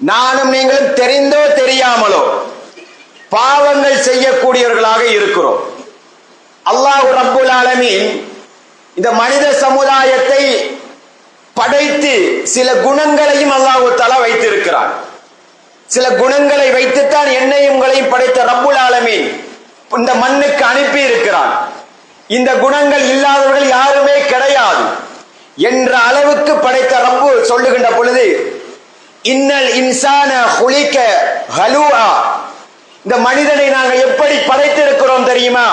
நானும் நீங்களும் தெரிந்தோ தெரியாமலோ பாவங்கள் செய்யக்கூடியவர்களாக இருக்கிறோம். அல்லாஹ் ரப்புல் ஆலமீன் இந்த மனித சமுதாயத்தை படைத்து சில குணங்களையும் அல்லாஹு தல வைத்திருக்கிறார் சில குணங்களை வைத்துத்தான் என்னையும் உங்களையும் படைத்த ரப்புல் ஆலமீன் இந்த மண்ணுக்கு அனுப்பி இருக்கிறான் இந்த குணங்கள் இல்லாதவர்கள் யாருமே கிடையாது. என்ற அளவுக்கு படைத்த ரப்பு சொல்லுகின்ற பொழுது இன்னல் இன்சான ஹுலிக்க ஹலூஆ இந்த மனிதனை நாங்கள் எப்படி படைத்திருக்கிறோம் தெரியுமா?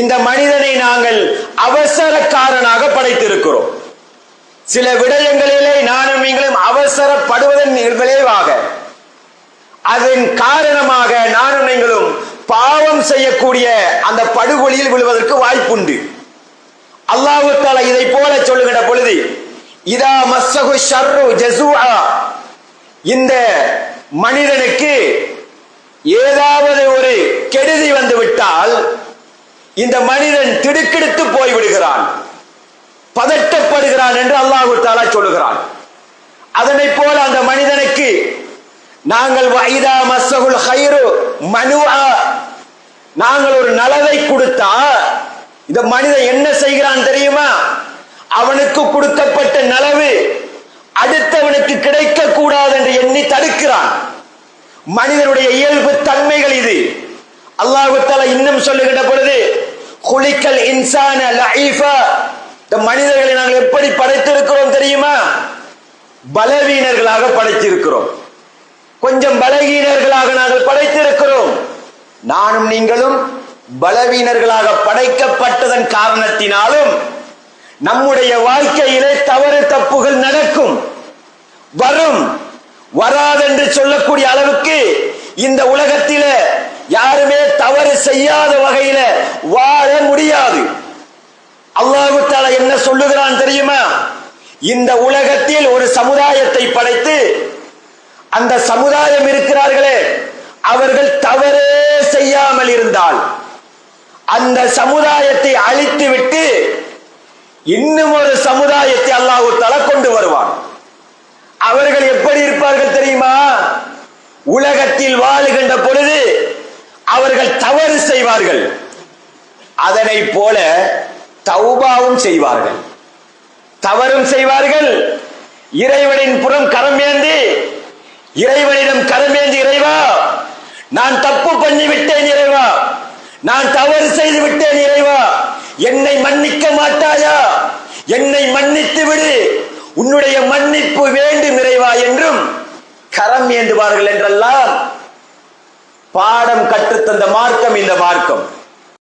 இந்த மனிதனை நாங்கள் அவசரக்காரனாக படைத்திருக்கிறோம். சில விடயங்களிலே நானும் நீங்களும் அவசரப்படுவதன் விளைவாக அதன் காரணமாக நானும் நீங்களும் பாவம் செய்யக்கூடிய அந்த படுகொலியில் விழுவதற்கு வாய்ப்புண்டு. அல்லாஹு தாலா இதை போல சொல்லுகிற பொழுது இதா மஸ்ஸகு ஷர்ரு ஜஸூஆ. இந்த மனிதனுக்கு ஏதாவது ஒரு கெடுதி வந்து விட்டால் இந்த மனிதன் திடுக்கிடுத்து போய் விடுகிறான் பதட்டப்படுகிறான் என்று அல்லாஹு தாலா சொல்லுகிறான். அதனை போல அந்த மனிதனுக்கு நாங்கள் வைதா மசகுல் ஹைரு மனுவா நாங்கள் ஒரு நலவை கொடுத்தா இந்த மனிதன் என்ன செய்கிறான் தெரியுமா? அவனுக்கு கொடுக்கப்பட்ட நலவு அடுத்தவனுக்கு கிடைக்க கூடாது என்று எண்ணி தடுக்கிறான். மனிதனுடைய இயல்பு தன்மைகள் இது. அல்லாஹு இன்னும் சொல்லுகின்ற பொழுது குலிக்கல் இன்சான இந்த மனிதர்களை நாங்கள் எப்படி படைத்திருக்கிறோம் தெரியுமா? பலவீனர்களாக படைத்திருக்கிறோம். கொஞ்சம் பலகீனர்களாக நாங்கள் படைத்திருக்கிறோம். நானும் நீங்களும் பலவீனர்களாக படைக்கப்பட்டதன் காரணத்தினாலும் நம்முடைய வாழ்க்கையிலே தவறு தப்புகள் நடக்கும். வரும். வராதென்று சொல்லக்கூடிய அளவுக்கு இந்த உலகத்தில யாருமே தவறு செய்யாத வகையில வாழ முடியாது. அல்லாஹு தாலா என்ன சொல்லுகிறான் தெரியுமா? இந்த உலகத்தில் ஒரு சமுதாயத்தை படைத்து அந்த சமுதாயம் இருக்கிறார்களே அவர்கள் தவறே செய்யாமல் இருந்தால் அந்த சமுதாயத்தை அழித்து விட்டு இன்னும் ஒரு சமுதாயத்தை அல்லாஹு தலை கொண்டு வருவான். அவர்கள் எப்படி இருப்பார்கள் தெரியுமா? உலகத்தில் வாழுகின்ற பொழுது அவர்கள் தவறு செய்வார்கள். அதனை போல தௌபாவும் செய்வார்கள். தவறும் செய்வார்கள். இறைவனின் புறம் கரமேந்தி இறைவனிடம் கரமேந்தி இறைவா நான் தப்பு பண்ணி விட்டேன் இறைவா. நான் தவறு செய்து விட்டேன் இறைவா. என்னை மன்னிக்க மாட்டாயா? என்னை மன்னித்து விடு. உன்னுடைய மன்னிப்பு வேண்டும் நிறைவா என்றும் கரம் ஏந்துவார்கள் என்றெல்லாம் பாடம் கற்றுத்தந்த மார்க்கம் இந்த மார்க்கம்.